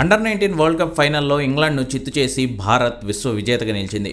Under nineteen world cup ఫైనల్లో ఇంగ్లాండ్ను చిత్తు చేసి భారత్ విశ్వ విజేతగా నిలిచింది.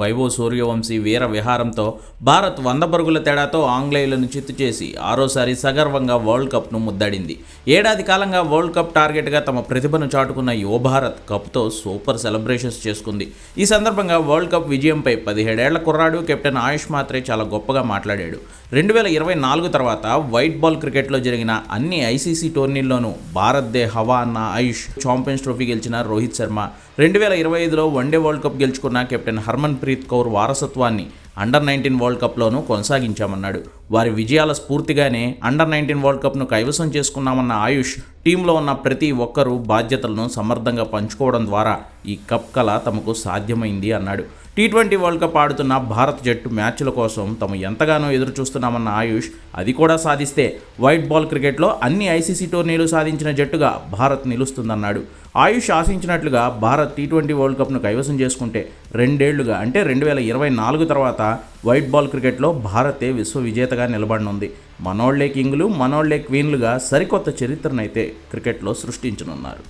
వైభవ సూర్యవంశీ వీర విహారంతో భారత్ వంద పరుగుల తేడాతో ఆంగ్లేయులను చిత్తు చేసి ఆరోసారి సగర్వంగా వరల్డ్ కప్ను ముద్దాడింది. ఏడాది కాలంగా వరల్డ్ కప్ టార్గెట్గా తమ ప్రతిభను చాటుకున్న యువ భారత్ కప్తో సూపర్ సెలబ్రేషన్స్ చేసుకుంది. ఈ సందర్భంగా వరల్డ్ కప్ విజయంపై పదిహేడేళ్ళ కుర్రాడు కెప్టెన్ ఆయుష్ మాత్రే చాలా గొప్పగా మాట్లాడాడు. రెండు వేల ఇరవై నాలుగు తర్వాత వైట్ బాల్ క్రికెట్లో జరిగిన అన్ని ఐసీసీ టోర్నీల్లోనూ భారత్ దే హవా అన్న ఆయుష్ ఛాంపియన్స్ ట్రోఫీ గెలిచిన రోహిత్ శర్మ రెండు వేల ఇరవై ఐదులో వన్డే వరల్డ్ కప్ గెలుచుకున్న కెప్టెన్ హర్మన్ హర్ప్రీత్ కౌర్ వారసత్వాన్ని అండర్ నైన్టీన్ వరల్డ్ కప్లోనూ కొనసాగించామన్నాడు. వారి విజయాల స్ఫూర్తిగానే అండర్ నైన్టీన్ వరల్డ్ కప్ను కైవసం చేసుకున్నామన్న ఆయుష్ టీంలో ఉన్న ప్రతి ఒక్కరూ బాధ్యతలను సమర్థంగా పంచుకోవడం ద్వారా ఈ కప్ కళ తమకు సాధ్యమైంది అన్నాడు. టీ ట్వంటీ వరల్డ్ కప్ ఆడుతున్న భారత్ జట్టు మ్యాచ్ల కోసం తాము ఎంతగానో ఎదురు చూస్తున్నామన్న ఆయుష్ అది కూడా సాధిస్తే వైట్ బాల్ క్రికెట్లో అన్ని ఐసీసీ టోర్నీలు సాధించిన జట్టుగా భారత్ నిలుస్తుందన్నాడు. ఆయుష్ ఆశించినట్లుగా భారత్ టీ ట్వంటీ వరల్డ్ కప్ను కైవసం చేసుకుంటే రెండేళ్ళుగా అంటే రెండు వేల ఇరవై నాలుగు తర్వాత వైట్ బాల్ క్రికెట్లో భారతే విశ్వవిజేతగా నిలబడనుంది. మనోళ్ళే కింగ్లు మనోళ్ళే క్వీన్లుగా సరికొత్త చరిత్రనైతే క్రికెట్లో సృష్టించనున్నారు.